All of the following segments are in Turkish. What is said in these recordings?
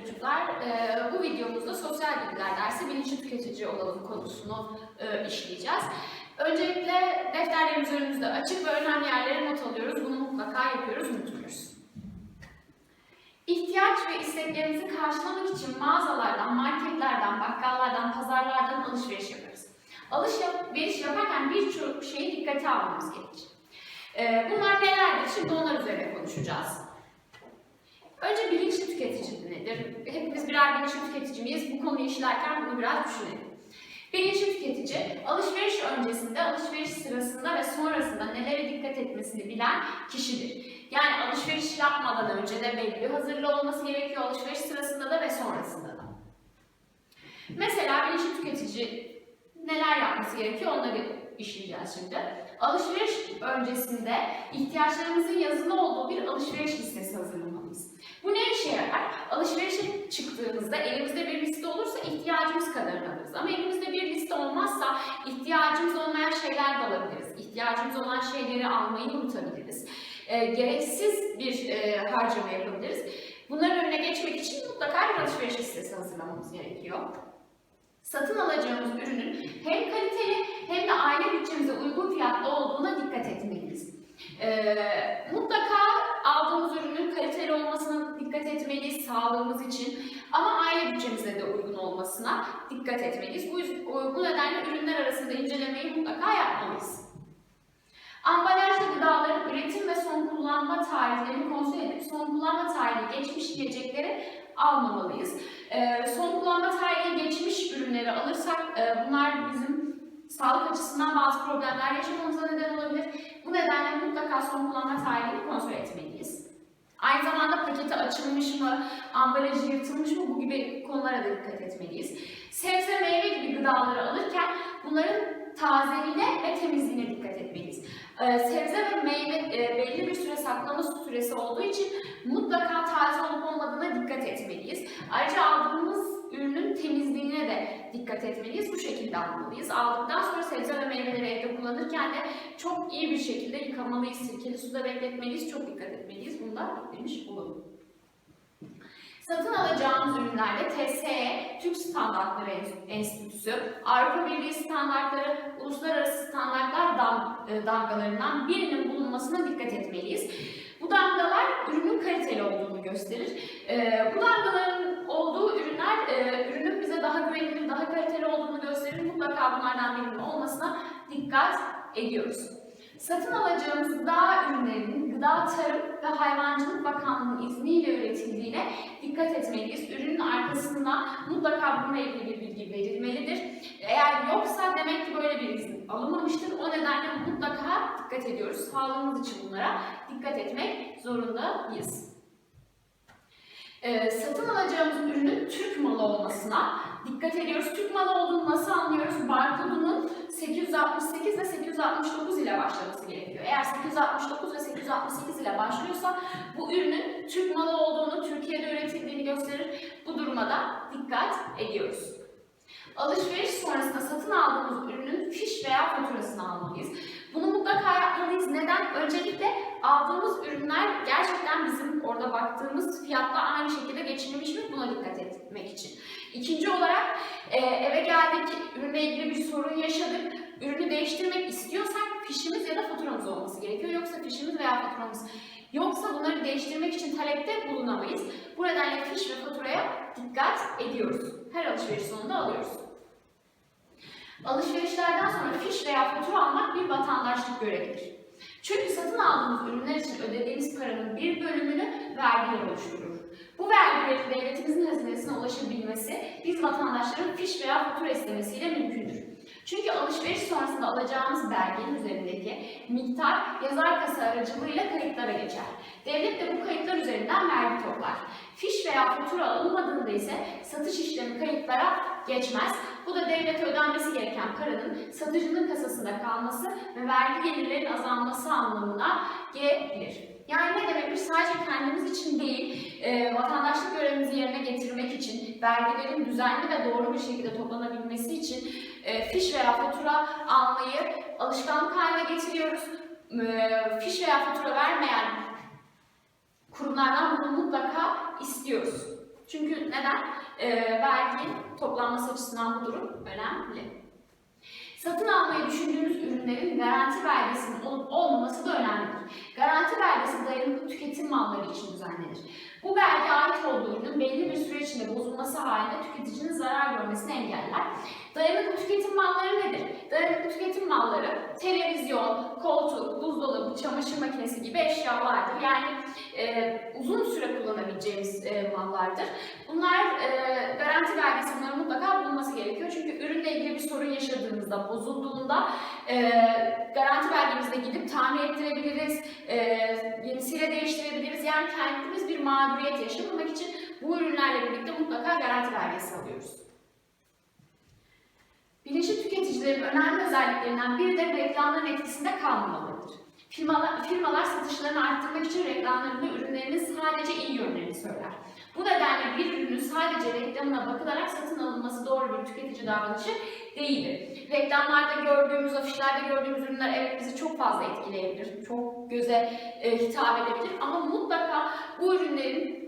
çocuklar. Ee, bu videomuzda sosyal bilgiler dersi bilinçli tüketici olalım konusunu e, işleyeceğiz. Öncelikle defterlerimiz önümüzde açık ve önemli yerlere not alıyoruz. Bunu mutlaka yapıyoruz, unutmuyoruz. İhtiyaç ve isteklerimizi karşılamak için mağazalardan, marketlerden, bakkallardan, pazarlardan alışveriş yaparız. Alışveriş yaparken birçok şeyi dikkate almamız gerekir. Ee, bunlar nelerdir? Şimdi onlar üzerine konuşacağız. Önce bilinçli tüketici nedir? Hepimiz birer bilinçli tüketici miyiz? Bu konuyu işlerken bunu biraz düşünelim. Bilinçli tüketici, alışveriş öncesinde, alışveriş sırasında ve sonrasında nelere dikkat etmesini bilen kişidir. Yani alışveriş yapmadan önce de belli bir hazırlığı olması gerekiyor, alışveriş sırasında da ve sonrasında da. Mesela bilinçli tüketici neler yapması gerekiyor onları işleyeceğiz şimdi. Alışveriş öncesinde ihtiyaçlarımızın yazılı olduğu bir alışveriş listesi hazırlamalıyız. Bu ne işe yarar? Alışverişe çıktığımızda elimizde bir liste olursa ihtiyacımız kadarını alırız. Ama elimizde bir liste olmazsa ihtiyacımız olmayan şeyler de alabiliriz. İhtiyacımız olan şeyleri almayı unutabiliriz. E, gereksiz bir e, harcama yapabiliriz. Bunların önüne geçmek için mutlaka bir alışveriş listesi hazırlamamız gerekiyor. Satın alacağımız ürünün hem kaliteli hem de aile bütçemize uygun fiyatlı olduğuna dikkat etmeliyiz. Ee, mutlaka aldığımız ürünün kaliteli olmasına dikkat etmeliyiz sağlığımız için ama aile bütçemize de uygun olmasına dikkat etmeliyiz. Bu, bu nedenle ürünler arasında incelemeyi mutlaka yapmalıyız. Ambalajlı gıdaların üretim ve son kullanma tarihlerini kontrol edip son kullanma tarihi geçmiş yiyecekleri almamalıyız. Ee, son kullanma tarihi geçmiş ürünleri alırsak e, bunlar bizim sağlık açısından bazı problemler yaşamamıza neden olabilir. Bu nedenle mutlaka son kullanma tarihini kontrol etmeliyiz. Aynı zamanda paketi açılmış mı, ambalajı yırtılmış mı bu gibi konulara da dikkat etmeliyiz. Sebze, meyve gibi gıdaları alırken bunların tazeliğine ve temizliğine dikkat etmeliyiz. Ee, sebze ve meyve e, belli bir süre saklama süresi olduğu için mutlaka taze olup olmadığına dikkat etmeliyiz. Ayrıca aldığımız ürünün temizliğine de dikkat etmeliyiz. Bu şekilde almalıyız. Aldıktan sonra sebze ve meyveleri evde kullanırken de çok iyi bir şekilde yıkamalıyız. Sirkeli suda bekletmeliyiz. Çok dikkat etmeliyiz. Bunu da eklemiş olalım. Satın alacağımız ürünlerde TSE, Türk Standartları Enstitüsü, Avrupa Birliği standartları, uluslararası standartlar dam- e, damgalarından birinin bulunmasına dikkat etmeliyiz. Bu damgalar ürünün kaliteli olduğunu gösterir. E, bu damgaların olduğu ürünler e, ürünün bize daha güvenilir, daha kaliteli olduğunu gösterir. Mutlaka bunlardan birinin olmasına dikkat ediyoruz. Satın alacağımız gıda ürünlerinin Gıda Tarım ve Hayvancılık Bakanlığı'nın izniyle üretildiğine dikkat etmeliyiz. Ürünün arkasında mutlaka bununla ilgili bir bilgi verilmelidir. Eğer yoksa demek ki böyle bir izin alınmamıştır. O nedenle mutlaka dikkat ediyoruz. Sağlığımız için bunlara dikkat etmek zorundayız. Ee, satın alacağımız ürünün Türk malı olmasına dikkat ediyoruz. Türk malı olduğunu nasıl anlıyoruz? Barkodunun 868 ve 869 ile başlaması gerekiyor. Eğer 869 ve 868 ile başlıyorsa bu ürünün Türk malı olduğunu, Türkiye'de üretildiğini gösterir. Bu duruma da dikkat ediyoruz. Alışveriş sonrasında satın aldığımız ürünün fiş veya faturasını almalıyız. Bunu mutlaka yapmalıyız. Neden? Öncelikle aldığımız ürünler gerçekten bizim orada baktığımız fiyatla aynı şekilde geçinmiş mi buna dikkat etmek için. İkinci olarak e, eve geldik, ürünle ilgili bir sorun yaşadık. Ürünü değiştirmek istiyorsak fişimiz ya da faturamız olması gerekiyor. Yoksa fişimiz veya faturamız yoksa bunları değiştirmek için talepte bulunamayız. Bu nedenle fiş ve faturaya dikkat ediyoruz. Her alışveriş sonunda alıyoruz. Alışverişlerden sonra fiş veya fatura almak bir vatandaşlık görevidir. Çünkü satın aldığımız ürünler için ödediğimiz paranın bir bölümünü vergiler oluşturur. Bu vergilerin devletimizin hazinesine ulaşabilmesi biz vatandaşların fiş veya fatura istemesiyle mümkündür. Çünkü alışveriş sonrasında alacağımız belgenin üzerindeki miktar yazar kasa aracılığıyla kayıtlara geçer. Devlet de bu kayıtlar üzerinden vergi toplar. Fiş veya fatura alınmadığında ise satış işlemi kayıtlara geçmez. Bu da devlete ödenmesi gereken paranın satıcının kasasında kalması ve vergi gelirlerin azalması anlamına gelir. Yani ne demekmiş? Sadece kendimiz için değil, e, vatandaşlık görevimizi yerine getirmek için, vergilerin düzenli ve doğru bir şekilde toplanabilmesi için e, fiş veya fatura almayı alışkanlık haline getiriyoruz. E, fiş veya fatura vermeyen kurumlardan bunu mutlaka istiyoruz. Çünkü neden? Ee, vergi toplanması açısından bu durum önemli. Satın almayı düşündüğünüz ürünlerin garanti belgesinin olup olmaması da önemlidir. Garanti belgesi dayanıklı tüketim malları için düzenlenir. Bu belge ait olduğu ürünün belli bir süre içinde bozulması halinde tüketicinin zarar görmesini engeller. Dayanıklı tüketim malları nedir? Dayanıklı tüketim malları televizyon, koltuk, buzdolabı, çamaşır makinesi gibi eşyalardır. Yani e, uzun süre kullanabileceğimiz e, mallardır. Bunlar e, garanti belgesi bunların mutlaka bulunması gerekiyor. Çünkü ürünle ilgili bir sorun yaşadığımızda, bozulduğunda e, garanti belgemizle gidip tamir ettirebiliriz, e, yenisiyle değiştirebiliriz. Yani kendimiz bir mağduriyet yaşamamak için bu ürünlerle birlikte mutlaka garanti belgesi alıyoruz. Bilinçli tüketicilerin önemli özelliklerinden biri de reklamların etkisinde kalmamalıdır. Firmalar, firmalar satışlarını arttırmak için reklamlarında ürünlerinin sadece iyi yönlerini söyler. Bu nedenle bir ürünün sadece reklamına bakılarak satın alınması doğru bir tüketici davranışı değildir. Reklamlarda gördüğümüz, afişlerde gördüğümüz ürünler evet bizi çok fazla etkileyebilir, çok göze e, hitap edebilir ama mutlaka bu ürünlerin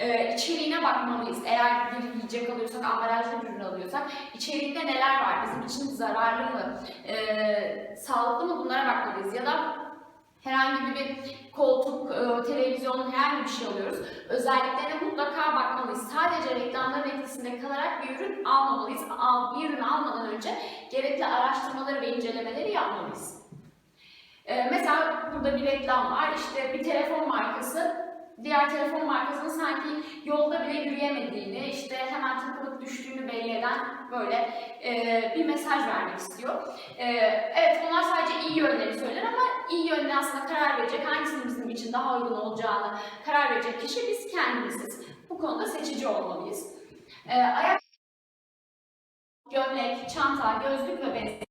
e, içeriğine bakmalıyız. Eğer bir yiyecek alıyorsak, ambalajlı bir ürün alıyorsak, içeriğinde neler var, bizim için zararlı mı, e, sağlıklı mı bunlara bakmalıyız. Ya da herhangi bir koltuk, e, televizyon, herhangi bir şey alıyoruz. Özelliklerine mutlaka bakmalıyız. Sadece reklamların etkisinde kalarak bir ürün almamalıyız. Al, bir ürün almadan önce gerekli araştırmaları ve incelemeleri yapmalıyız. E, mesela burada bir reklam var. İşte bir telefon markası diğer telefon markasının sanki yolda bile yürüyemediğini, işte hemen takılıp düştüğünü belli eden böyle e, bir mesaj vermek istiyor. E, evet bunlar sadece iyi yönleri söyler ama iyi yönüne aslında karar verecek, hangisinin bizim için daha uygun olacağını karar verecek kişi biz kendimiziz. Bu konuda seçici olmalıyız. E, ayak gömlek, çanta, gözlük ve benzeri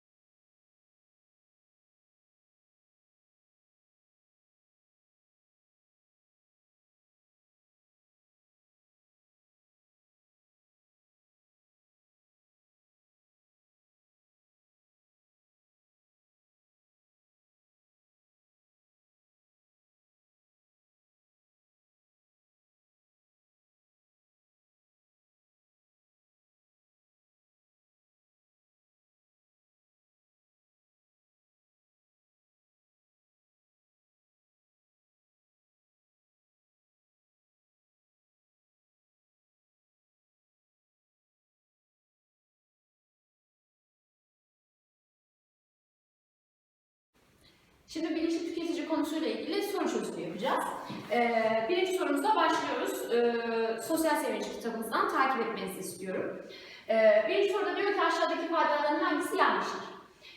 Şimdi bilinçli tüketici konusuyla ilgili soru çözümü yapacağız. Ee, birinci sorumuzda başlıyoruz. Ee, Sosyal Sevinç kitabımızdan takip etmenizi istiyorum. Ee, birinci soruda diyor ki aşağıdaki ifadelerden hangisi yanlıştır?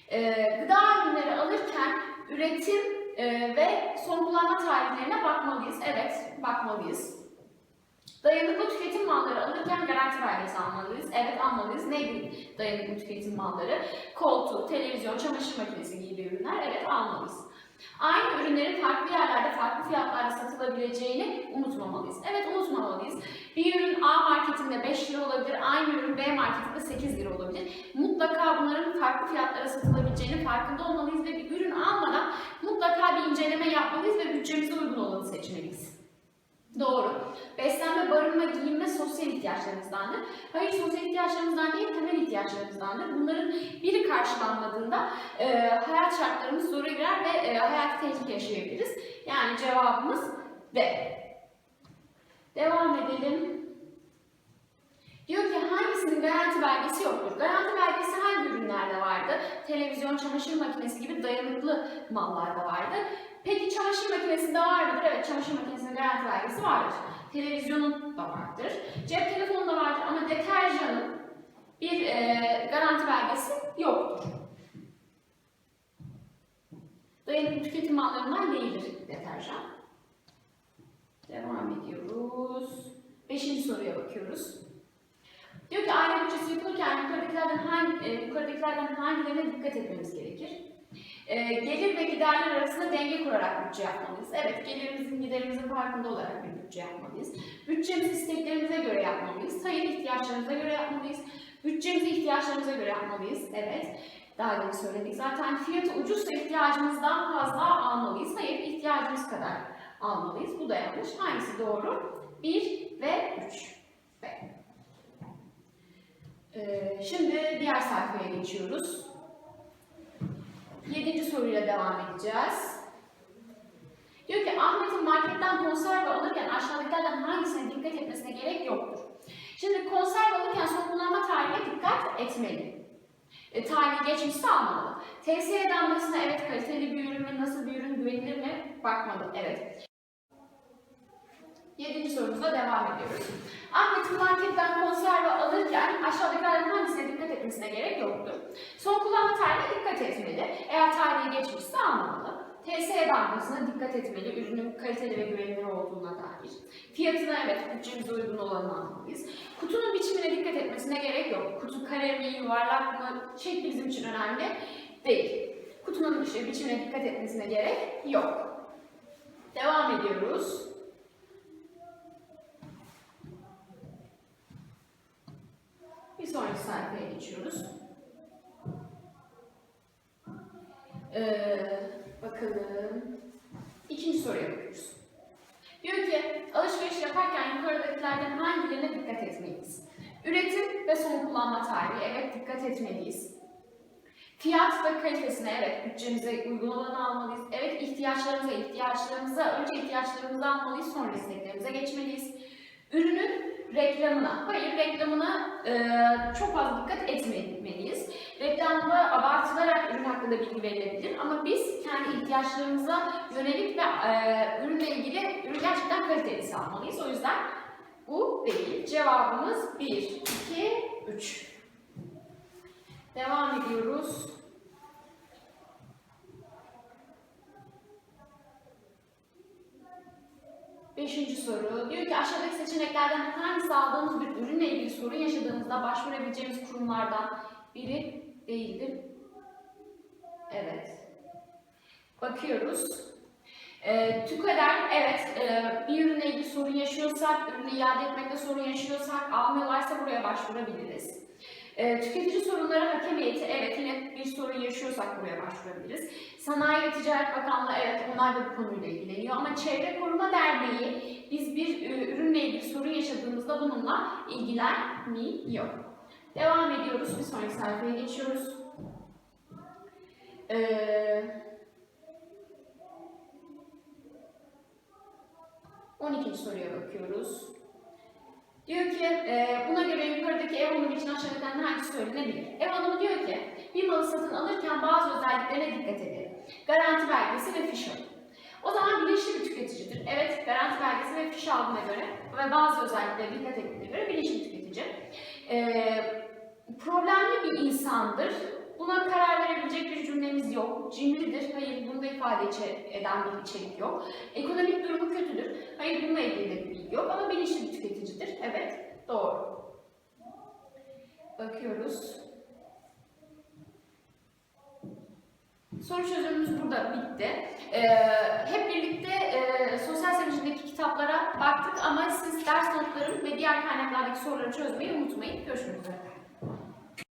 Ee, gıda ürünleri alırken üretim e, ve son kullanma tarihlerine bakmalıyız. Evet, bakmalıyız. Dayanıklı tüketim malları alırken garanti belgesi almalıyız. Evet almalıyız. Neydi dayanıklı tüketim malları? Koltuk, televizyon, çamaşır makinesi gibi ürünler evet almalıyız. Aynı ürünlerin farklı yerlerde farklı fiyatlarda satılabileceğini unutmamalıyız. Evet unutmamalıyız. Bir ürün A marketinde 5 lira olabilir, aynı ürün B marketinde 8 lira olabilir. Mutlaka bunların farklı fiyatlara satılabileceğini farkında olmalıyız ve bir ürün almadan mutlaka bir inceleme yapmalıyız ve bütçemize uygun olanı seçmeliyiz. Doğru. Beslenme, barınma, giyinme sosyal ihtiyaçlarımızdandır. Hayır sosyal ihtiyaçlarımızdan değil temel ihtiyaçlarımızdandır. Bunların biri karşılanmadığında e, hayat şartlarımız zoru girer ve e, hayati tehlike yaşayabiliriz. Yani cevabımız D. Devam edelim. Diyor ki hangisinin garanti belgesi yoktur? Garanti belgesi hangi ürünlerde vardı? Televizyon, çamaşır makinesi gibi dayanıklı mallarda vardı. Peki çamaşır makinesinde var mıdır? Evet çamaşır makinesinde garanti belgesi vardır. Televizyonun da vardır. Cep telefonu da vardır ama deterjanın bir e, garanti belgesi yoktur. Dayanıklı tüketim mallarından değildir deterjan. Devam ediyoruz. Beşinci soruya bakıyoruz. Diyor ki aile bütçesi yapılırken yukarıdakilerden, hangi, e, yukarıdakilerden hangilerine dikkat etmemiz gerekir? E, gelir ve giderler arasında denge kurarak bütçe yapmalıyız. Evet, gelirimizin giderimizin farkında olarak bir bütçe yapmalıyız. Bütçemizi isteklerimize göre yapmalıyız. Hayır, ihtiyaçlarımıza göre yapmalıyız. Bütçemizi ihtiyaçlarımıza göre yapmalıyız. Evet, daha önce söyledik. Zaten fiyatı ucuzsa ihtiyacımızdan fazla almalıyız. Hayır, ihtiyacımız kadar almalıyız. Bu da yanlış. Hangisi doğru? 1 ve 3. B. diğer sayfaya geçiyoruz. Yedinci soruyla devam edeceğiz. Diyor ki Ahmet'in marketten konserve alırken aşağıdakilerden hangisine dikkat etmesine gerek yoktur. Şimdi konserve alırken son kullanma tarihine dikkat etmeli. E, tarihi geçmişse almalı. TSE damgasına evet kaliteli bir ürün mü, nasıl bir ürün güvenilir mi bakmalı. Evet. Yedinci sorumuza devam ediyoruz. Ahmet'in marketten konserve alırken aşağıdakilerden hangisine dikkat etmesine gerek yoktur. Son kullanma tarihine dikkat etmeli. Eğer tarihi geçmişse almamalı. TSE damgasına dikkat etmeli. Ürünün kaliteli ve güvenilir olduğuna dair. Fiyatına evet bütçemize uygun olanı almalıyız. Kutunun biçimine dikkat etmesine gerek yok. Kutu kare mi, yuvarlak mı, şekli bizim için önemli değil. Kutunun biçimine dikkat etmesine gerek yok. Devam ediyoruz. Bir sonraki sayfaya geçiyoruz. Ee, bakalım. İkinci soruya bakıyoruz. Diyor ki alışveriş yaparken yukarıdakilerden hangilerine dikkat etmeliyiz? Üretim ve son kullanma tarihi evet dikkat etmeliyiz. Fiyat ve kalitesine evet bütçemize uygun olanı almalıyız. Evet ihtiyaçlarımıza ihtiyaçlarımıza önce ihtiyaçlarımızı almalıyız sonra isteklerimize geçmeliyiz. Ürünün reklamına, hayır reklamına e, çok fazla dikkat etmeliyiz. Reklamda abartılarak ürün hakkında bilgi verilebilir ama biz kendi ihtiyaçlarımıza yönelik ve e, ürünle ilgili ürün gerçekten kaliteli almalıyız. O yüzden bu değil. Cevabımız 1, 2, 3. Devam ediyoruz. Beşinci soru. Diyor ki aşağıdaki seçeneklerden hangisi aldığımız bir ürünle ilgili sorun yaşadığımızda başvurabileceğimiz kurumlardan biri değildir? Evet. Bakıyoruz. E, TÜKADER, evet e, bir ürünle ilgili sorun yaşıyorsak, ürünü iade etmekte sorun yaşıyorsak, almıyorlarsa buraya başvurabiliriz. E, tüketici sorunları hakem heyeti, evet yine bir sorun yaşıyorsak buraya başvurabiliriz. Sanayi ve Ticaret Bakanlığı, evet onlar da bu konuyla ilgileniyor ama Çevre Koruma Derneği, biz bir e, ürünle ilgili sorun yaşadığımızda bununla ilgilenmiyor. Devam ediyoruz, bir sonraki sayfaya geçiyoruz. Eee... 12. soruya bakıyoruz. Diyor ki, e, buna göre yukarıdaki ev hanımı için aşağıdakilerden hangisi söylenebilir? Ev hanımı diyor ki, bir malı satın alırken bazı özelliklerine dikkat edelim. Garanti belgesi ve fiş alın. O zaman bilinçli bir tüketicidir. Evet, garanti belgesi ve fiş aldığına göre ve bazı özelliklere dikkat ettiğine göre bilinçli tüketici. E, problemli bir insandır. Buna karar verebilecek bir cümlemiz yok. Cimridir. Hayır, bunu da ifade eden bir içerik yok. Ekonomik durumu kötüdür. Hayır, bununla ilgili de bir bilgi yok ama bilinçli bir tüketicidir. Evet, doğru. Bakıyoruz. Soru çözümümüz burada bitti. Ee, hep birlikte e, sosyal sevincindeki kitaplara baktık ama siz ders notlarım ve diğer kaynaklardaki soruları çözmeyi unutmayın. Görüşmek üzere.